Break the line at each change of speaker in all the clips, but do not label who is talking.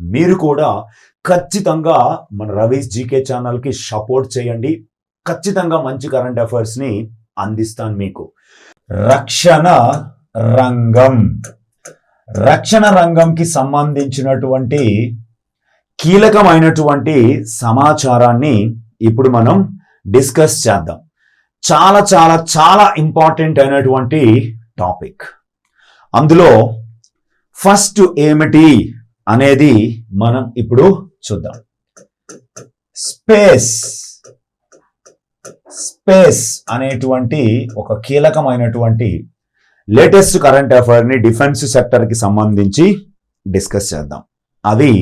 మీరు కూడా ఖచ్చితంగా మన రవీస్ జీకే ఛానల్కి సపోర్ట్ చేయండి. ఖచ్చితంగా మంచి కరెంట్ అఫైర్స్ని అందిస్తాను మీకు. రక్షణ రంగం. రక్షణ రంగంకి సంబంధించినటువంటి కీలకమైనటువంటి సమాచారాన్ని ఇప్పుడు మనం డిస్కస్ చేద్దాం. చాలా చాలా చాలా ఇంపార్టెంట్ అయినటువంటి టాపిక్. అందులో ఫస్ట్ ఏమిటి? అనేది మనం ఇప్పుడు చూద్దాం. స్పేస్ స్పేస్ అనేటువంటి ఒక కీలకమైనటువంటి లేటెస్ట్ కరెంట్ అఫైర్ని డిఫెన్స్ సెక్టర్కి సంబంధించి డిస్కస్ చేద్దాం. అది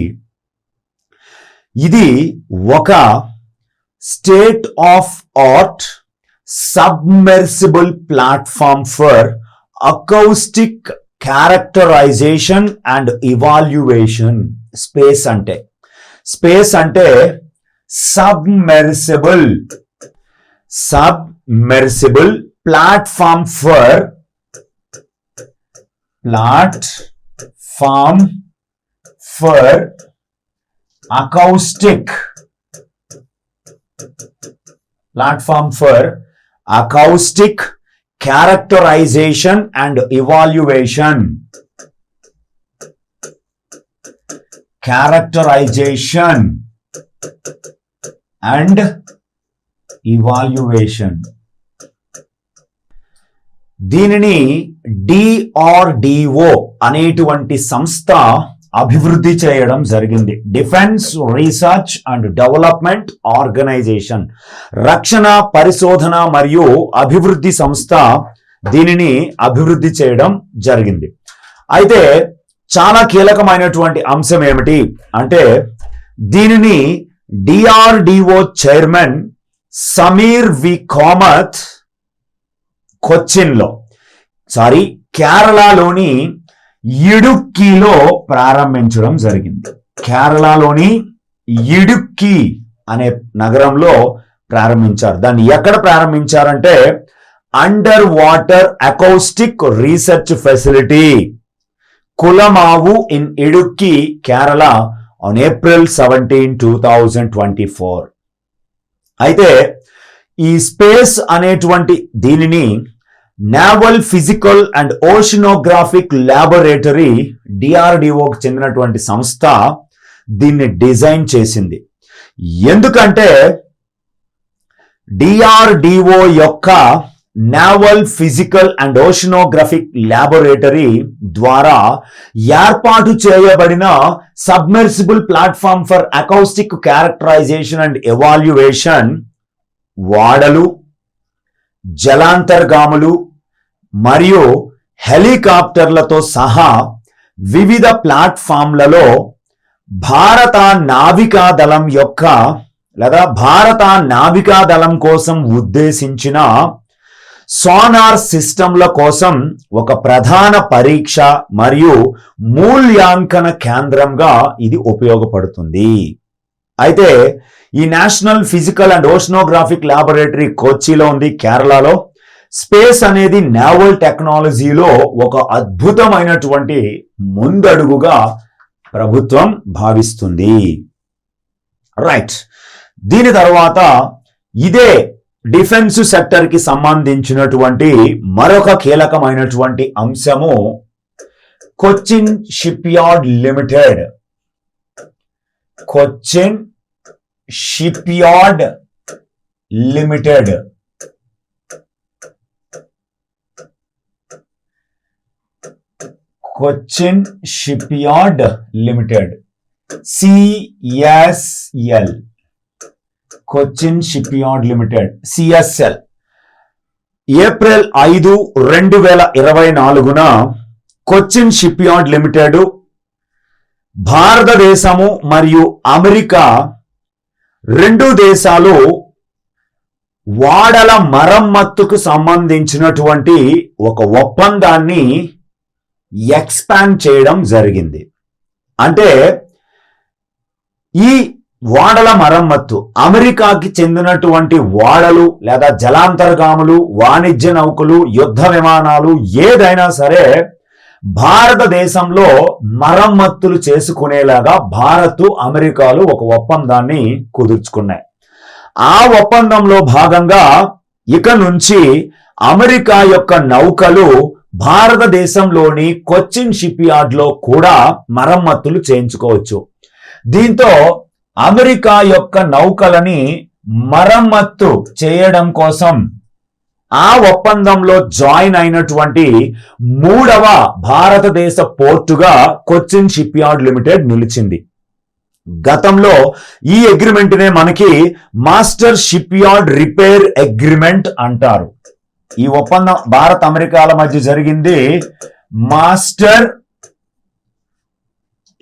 ఇది ఒక state of art submersible platform for acoustic characterisation and evaluation space అంటే. స్పేస్ అంటే submersible submersible platform for platform for acoustic platform for acoustic characterisation and evaluation characterisation and evaluation దీనిని డిఆర్డిఓ అనేటువంటి సంస్థ అభివృద్ధి చేయడం జరిగింది. Defence research and development organisation రక్షణ పరిశోధన మరియు అభివృద్ధి సంస్థ దీనిని అభివృద్ధి చేయడం జరిగింది. అయితే చాలా కీలకమైనటువంటి అంశం ఏమిటి అంటే దీనిని DRDO chairman Sameer V Kamat కొచ్చిన్లో sorry కేరళలోని ఇడుక్కిలో ప్రారంభించడం జరిగింది. కేరళలోని ఇడుక్కి అనే నగరంలో ప్రారంభించారు. దాన్ని ఎక్కడ ప్రారంభించారంటే under water acoustic research facility Kulamavu in Idukki Kerala on April seventeen two thousand twenty four. అయితే ఈ స్పేస్ అనేటువంటి దీనిని naval physical and oceanographic laboratory డిఆర్డిఓకి చెందినటువంటి సంస్థ దీన్ని డిజైన్ చేసింది. ఎందుకంటే డిఆర్డిఓ యొక్క naval physical and oceanographic laboratory ద్వారా ఏర్పాటు చేయబడిన submersible platform for acoustic characterisation and evaluation వాడలు జలాంతర్గాములు మరియు హెలికాప్టర్లతో సహా వివిధ ప్లాట్ఫామ్లలో భారత నావికా దళం యొక్క లేదా భారత నావికా దళం కోసం ఉద్దేశించిన సోనార్ సిస్టంల కోసం ఒక ప్రధాన పరీక్ష మరియు మూల్యాంకన కేంద్రంగా ఇది ఉపయోగపడుతుంది. అయితే ఈ national physical and oceanographic laboratory కొచ్చిలో ఉంది కేరళలో. స్పేస్ అనేది నేవల్ టెక్నాలజీలో ఒక అద్భుతమైనటువంటి ముందడుగుగా ప్రభుత్వం భావిస్తుంది. రైట్ దీని తర్వాత ఇదే డిఫెన్స్ సెక్టర్కి సంబంధించినటువంటి మరొక కీలకమైనటువంటి అంశము Cochin ship yard limited. Cochin ship yard limited. Cochin ship yard limited CSL Cochin ship yard limited. CSL April ఐదు రెండు వేల ఇరవై నాలుగున కొచ్చిన్ షిప్ యార్డ్ లిమిటెడ్ భారతదేశము మరియు అమెరికా రెండు దేశాలు వాడల మరమ్మత్తుకు సంబంధించినటువంటి ఒక ఒప్పందాన్ని ఎక్స్పాండ్ చేయడం జరిగింది. అంటే ఈ వాడల మరమ్మత్తు అమెరికాకి చెందినటువంటి వాడలు లేదా జలాంతర్గాములు వాణిజ్య నౌకలు యుద్ధ విమానాలు ఏదైనా సరే భారతదేశంలో మరమ్మత్తులు చేసుకునేలాగా భారత్ అమెరికాలు ఒక ఒప్పందాన్ని కుదుర్చుకున్నాయి. ఆ ఒప్పందంలో భాగంగా ఇక నుంచి అమెరికా యొక్క నౌకలు భారతదేశంలోని కొచ్చిన్ షిప్ యార్డ్లో కూడా మరమ్మతులు చేయించుకోవచ్చు. దీంతో అమెరికా యొక్క నౌకలని మరమ్మత్తు చేయడం కోసం ఆ ఒప్పందంలో జాయిన్ అయినటువంటి మూడవ భారతదేశ పోర్టుగా కొచ్చిన్ షిప్ యార్డ్ లిమిటెడ్ నిలిచింది. గతంలో ఈ అగ్రిమెంట్ నే మనకి master ship yard repair agreement అంటారు. ఈ ఒప్పందం భారత్ అమెరికాల మధ్య జరిగింది. Master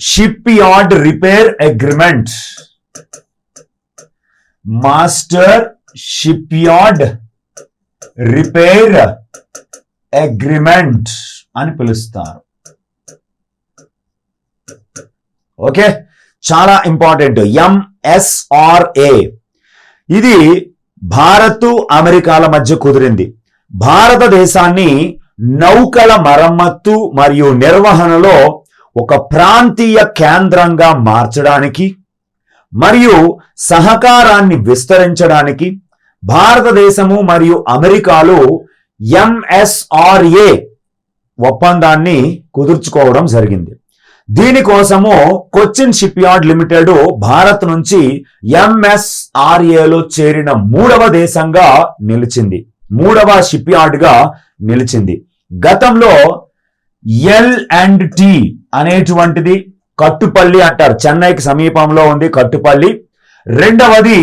ship yard repair agreement. Master ship yard repair agreement అని పిలుస్తారు. ఓకే? చాలా ఇంపార్టెంట్. ఎంఎస్ఆర్ఏ. ఇది భారత్ అమెరికాల మధ్య కుదిరింది. భారతదేశాన్ని నౌకల మరమ్మత్తు మరియు నిర్వహణలో ఒక ప్రాంతీయ కేంద్రంగా మార్చడానికి మరియు సహకారాన్ని విస్తరించడానికి భారతదేశము మరియు అమెరికాలు ఎంఎస్ఆర్ఏ ఒప్పందాన్ని కుదుర్చుకోవడం జరిగింది. దీనికోసము Cochin ship yard limited Bharat నుంచి ఎంఎస్ఆర్ఏలో చేరిన మూడవ దేశంగా నిలిచింది. మూడవ షిప్ యార్డ్గా నిలిచింది. గతంలో ఎల్ అండ్ టి అనేటువంటిది కట్టుపల్లి అంటారు. చెన్నైకి సమీపంలో ఉంది కట్టుపల్లి. రెండవది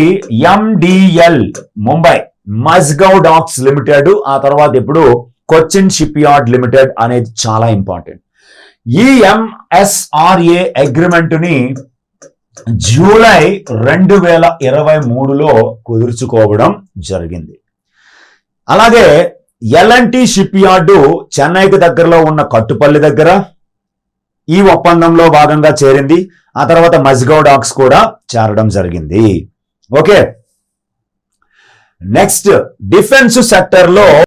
MDL Mumbai. Mazagon docks limited ఆ తర్వాత ఇప్పుడు కొచ్చిన్ షిప్ యార్డ్ లిమిటెడ్ అనేది చాలా ఇంపార్టెంట్. ఈ ఎంఎస్ఆర్ఏ అగ్రిమెంట్ని జూలై రెండు వేల ఇరవై మూడులో కుదుర్చుకోవడం జరిగింది. అలాగే ఎల్ఎన్టీ షిప్ యార్డు చెన్నైకి దగ్గరలో ఉన్న కట్టుపల్లి దగ్గర ఈ ఒప్పందంలో భాగంగా చేరింది. ఆ తర్వాత మజ్గౌ డాక్స్ కూడా చేరడం జరిగింది. ఓకే. నెక్స్ట్ డిఫెన్స్ సెక్టర్లో